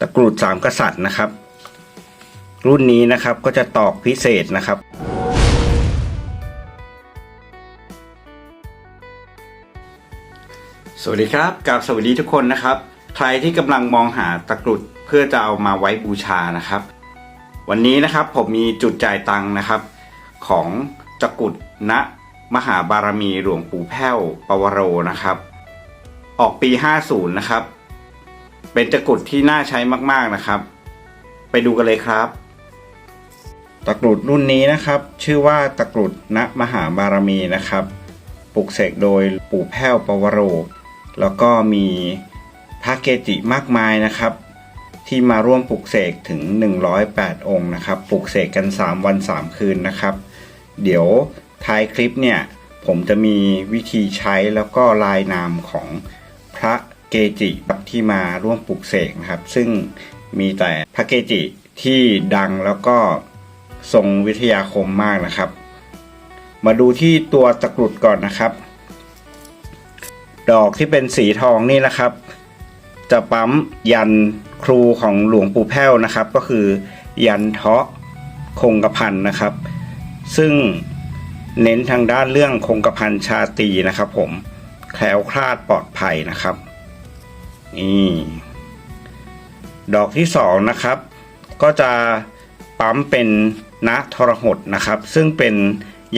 ตะกรุดสามกษัตริย์นะครับ รุ่นนี้นะครับก็จะตอกพิเศษนะครับสวัสดีครับกับสวัสดีทุกคนนะครับ ใครที่กำลังมองหาตะกรุดเพื่อจะเอามาไว้บูชานะครับ วันนี้นะครับผมมีจุดจ่ายตังค์นะครับ ของตะกรุดณมหาบารมีหลวงปู่แพ้วปวโรนะครับ ออกปี 50 นะครับ เป็นตะกรุดที่น่าใช้มาก ๆนะครับ ไปดูกันเลยครับ ตะกรุดรุ่นนี้นะครับ ชื่อว่าตะกรุดณมหาบารมีนะครับปลุกเสกโดยปู่แพ้วปวโร แล้วก็มีพระเกจิมากมายนะครับ ที่มาร่วมปลุกเสกถึง 108 องค์นะครับปลุกเสกกัน 3 วัน 3 คืนนะครับ เดี๋ยวท้ายคลิปเนี่ยผมจะมีวิธีใช้แล้วก็ลายนามของพระ เกจิที่มาร่วมปลุกเสกนะครับ ซึ่งมีแต่พระเกจิที่ดังแล้วก็ทรงวิทยาคมมากนะครับ มาดูที่ตัวตะกรุดก่อนนะครับ ดอกที่เป็นสีทองนี่นะครับ จะปั๊มยันครูของหลวงปู่แพ้วนะครับ ก็คือยันเทาะคงกระพันนะครับ ซึ่งเน้นทางด้านเรื่องคงกระพันชาตีนะครับ ผมแคล้วคลาดปลอดภัยนะครับ นี่ดอกที่สองนะครับ ก็จะปั๊มเป็นณทรหดนะครับ ซึ่งเป็น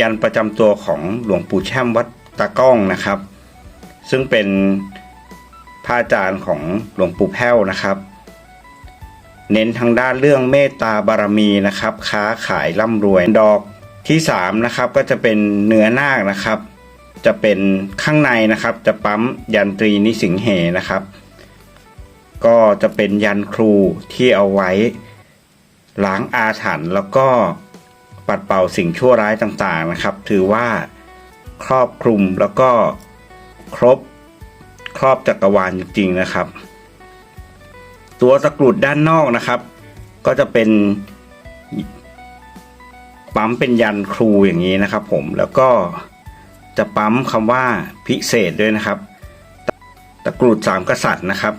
ยันประจำตัวของหลวงปู่แช่มวัดตะก้องนะครับ ซึ่งเป็นพระอาจารย์ของหลวงปู่แพ้วนะครับ เน้นทางด้านเรื่องเมตตาบารมีนะครับ ค้าขายร่ำรวยดอกที่3นะครับก็จะเป็นเนื้อนาคนะครับ จะเป็นข้างในนะครับ จะปั๊มยันตรีนิสิงเหนะครับ ก็จะเป็นยันครูที่เอาไว้ล้างอาถรรพ์แล้วก็ปัดเป่าสิ่งชั่วร้ายต่างๆนะครับ ถือว่าครอบคลุมแล้วก็ครบครอบจักรวาลจริงๆนะครับ ตัวตะกรุดด้านนอกนะครับ ก็จะเป็นปั๊มเป็นยันครูอย่างนี้นะครับ ผมแล้วก็จะปั๊มคำว่าพิเศษด้วยนะครับ ตะกรุดสามกษัตริย์นะครับ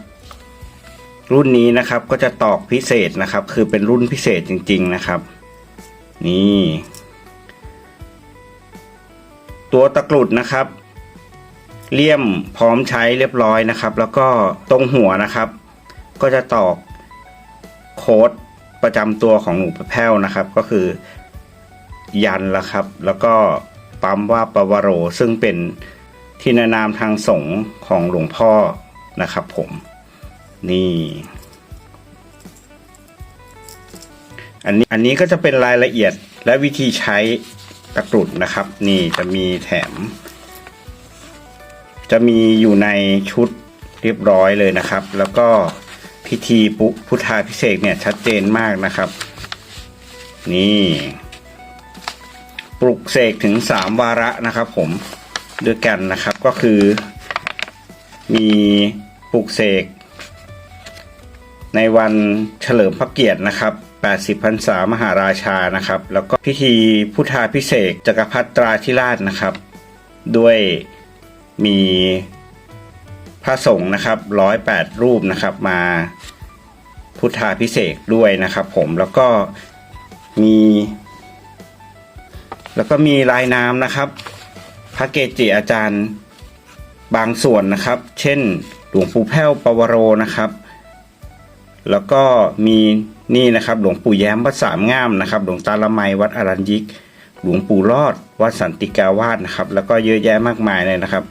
รุ่นนี้นะครับก็จะตอกพิเศษนะครับ คือเป็นรุ่นพิเศษจริง ๆนะครับ นี่ ตัวตะกรุดนะครับเลี่ยมพร้อมใช้เรียบร้อยนะครับ แล้วก็ตรงหัวนะครับ ก็จะตอกโค้ดประจำตัวของหนูแพ้วนะครับ ก็คือยันละครับ แล้วก็ปั๊มว่าปวโร ซึ่งเป็นที่นานามทางสงฆ์ของหลวงพ่อนะครับผม นี่ อันนี้อันนี้ก็จะเป็นรายละเอียดและวิธีใช้ตะกรุดนะครับ นี่จะมีแถม จะมีอยู่ในชุดเรียบร้อยเลยนะครับ แล้วก็พิธีปุพุทธาพิเศษเนี่ยชัดเจนมากนะครับ นี่ปลุกเสกถึงสามวาระนะครับ ผมด้วยกันนะครับก็คือ มีปลุกเสก ในวันเฉลิมพระเกียรตินะครับ 80พรรษามหาราชานะครับ แล้วก็พิธีพุทธาพิเศษจักรพรรดิตราธิราชนะครับ ด้วยมีพระสงฆ์นะครับร้อยแปดรูปนะครับมาพุทธาพิเศษด้วยนะครับ ผมแล้วก็มี แล้วก็มีลายน้ำนะครับ พระเกจิอาจารย์บางส่วนนะครับ เช่น หลวงปู่แพ้วปวโรนะครับ แล้วก็มีนี่นะครับหลวงปู่แย้มวัดสามงามนะครับหลวงตาละไมวัดอรัญยิก หลวงปู่รอด วัดสันติกาวาสนะครับ แล้วก็เยอะแยะมากมายเลยนะครับ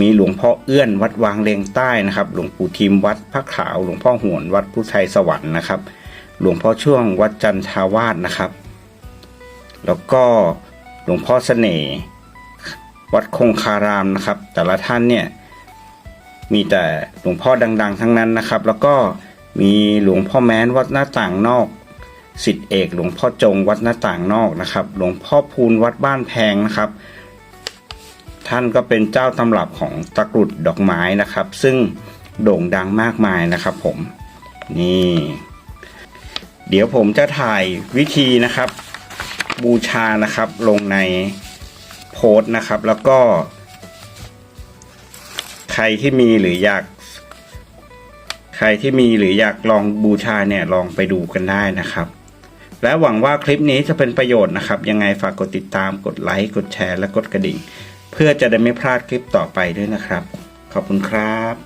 มีหลวงพ่อเอื้อนวัดวางเลงใต้นะครับ หลวงปู่ทิมวัดพระขาว หลวงพ่อหวนวัดพุทธไทยสวรรค์นะครับ หลวงพ่อช่วงวัดจันทาวาสนะครับ แล้วก็หลวงพ่อเสน่ห์วัดคงคารามนะครับ แต่ละท่านเนี่ยมีแต่หลวงพ่อดัง ๆ ทั้งนั้นนะครับ แล้วก็ มีหลวงพ่อแม้นวัดหน้าต่างนอกสิทธิเอกหลวงพ่อจงวัดหน้าต่างนอกนะครับ หลวงพ่อพูนวัดบ้านแพงนะครับ ท่านก็เป็นเจ้าตำรับของตะกรุดดอกไม้นะครับ ซึ่งโด่งดังมากมายนะครับ ผมนี่ เดี๋ยวผมจะถ่ายวิธีนะครับ บูชานะครับลงในโพสต์นะครับ แล้วก็ ใครที่มีหรืออยาก ใครที่มีหรืออยากลองบูชาเนี่ยลองไปดูกันได้นะครับ และหวังว่าคลิปนี้จะเป็นประโยชน์นะครับ ยังไงฝากกดติดตามกดไลค์กดแชร์และกดกระดิ่ง เพื่อจะได้ไม่พลาดคลิปต่อไปด้วยนะครับ ขอบคุณครับ